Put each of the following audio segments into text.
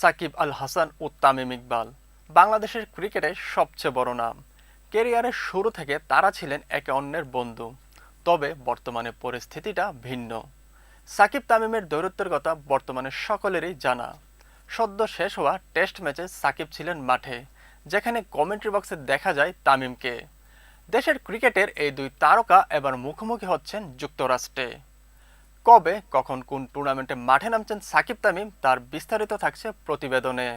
সাকিব আল হাসান ও তামিম ইকবাল, বাংলাদেশের ক্রিকেটে সবচেয়ে বড় নাম। কেরিয়ারের শুরু থেকে তারা ছিলেন একে অন্যের বন্ধু, তবে বর্তমানে পরিস্থিতিটা ভিন্ন। সাকিব তামিমের দৌরত্বের কথা বর্তমানে সকলেরই জানা। সদ্য শেষ হওয়া টেস্ট ম্যাচে সাকিব ছিলেন মাঠে, যেখানে কমেন্ট্রি বক্সে দেখা যায় তামিমকে। দেশের ক্রিকেটের এই দুই তারকা এবার মুখোমুখি হচ্ছেন যুক্তরাষ্ট্রে। কবে, কখন কোন টুর্নামেন্টে মাঠে নামছেন সাকিব তামিম, তার বিস্তারিত থাকছে প্রতিবেদনে।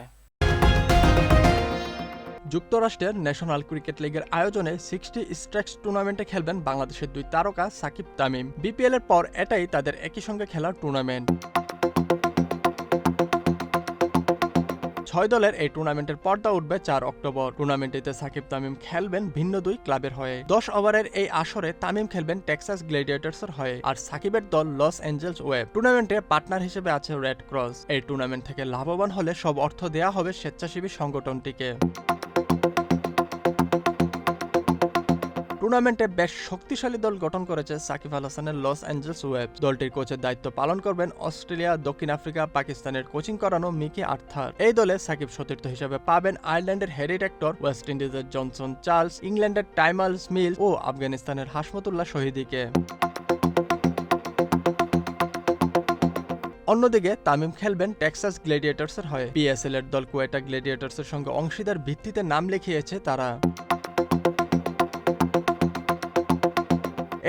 যুক্তরাষ্ট্রের ন্যাশনাল ক্রিকেট লিগের আয়োজনে সিক্সটি স্ট্রাইকস টুর্নামেন্টে খেলবেন বাংলাদেশের দুই তারকা সাকিব তামিম। বিপিএল এর পর এটাই তাদের একই সঙ্গে খেলার টুর্নামেন্ট ছয় দলের এই টুর্নামেন্টের পর্দা উঠবে চার অক্টোবর। টুর্নামেন্টটিতে সাকিব তামিম খেলবেন ভিন্ন দুই ক্লাবের হয়ে। দশ ওভারের এই আসরে তামিম খেলবেন টেক্সাস গ্লেডিয়েটার্সের হয়ে আর সাকিবের দল লস অ্যাঞ্জেলস ওয়েব। টুর্নামেন্টে পার্টনার হিসেবে আছে রেড ক্রস। এই টুর্নামেন্ট থেকে লাভবান হলে সব অর্থ দেয়া হবে স্বেচ্ছাসেবী সংগঠনটিকে। টুর্নামেন্টে বেশ শক্তিশালী দল গঠন করেছে সাকিব আল হাসানের লস অ্যাঞ্জেলস ওয়েব। দলটির কোচের দায়িত্ব পালন করবেন অস্ট্রেলিয়া, দক্ষিণ আফ্রিকা, পাকিস্তানের কোচিং করানো মিকি আর্থার। এই দলে সাকিব সতীর্থ হিসেবে পাবেন আয়ারল্যান্ডের হ্যারি টেক্টর ওয়েস্ট ইন্ডিজের জনসন চার্লস, ইংল্যান্ডের টাইমাল স্মিল ও আফগানিস্তানের হাসমতুল্লাহ শহীদিকে। অন্যদিকে তামিম খেলবেন টেক্সাস গ্লেডিয়েটার্সের হয়ে। পিএসএল এর দল কুয়েটা গ্লেডিয়েটার্সের সঙ্গে অংশীদার ভিত্তিতে নাম লিখিয়েছে তারা।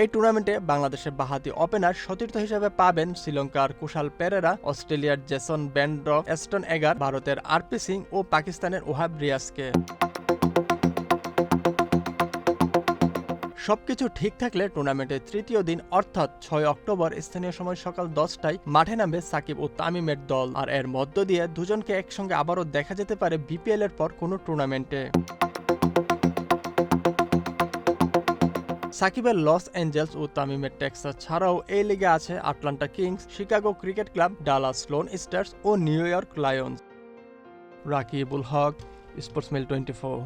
এই টুর্নামেন্টে বাংলাদেশের বাহাতি ওপেনার সতীর্থ হিসেবে পাবেন শ্রীলঙ্কার কুশাল পেরেরা, অস্ট্রেলিয়ার জেসন ব্যান্ড্র এস্টন এগার, ভারতের আরপি সিং ও পাকিস্তানের ওহাব রিয়াজকে। সবকিছু ঠিক থাকলে টুর্নামেন্টের তৃতীয় দিন, অর্থাৎ ছয় অক্টোবর, স্থানীয় সময় সকাল দশটায় মাঠে নামবে সাকিব ও তামিমের দল। আর এর মধ্য দিয়ে দুজনকে একসঙ্গে আবারও দেখা যেতে পারে বিপিএল এর পর কোনো টুর্নামেন্টে। সাকিবের লস অ্যাঞ্জেলস ও তামিমের টেক্সাস ছাড়াও এই লিগে আছে Atlanta Kings, Chicago cricket club, Dallas Lone Stars ও New York Lions. Rakibul Haque sports mail twenty four.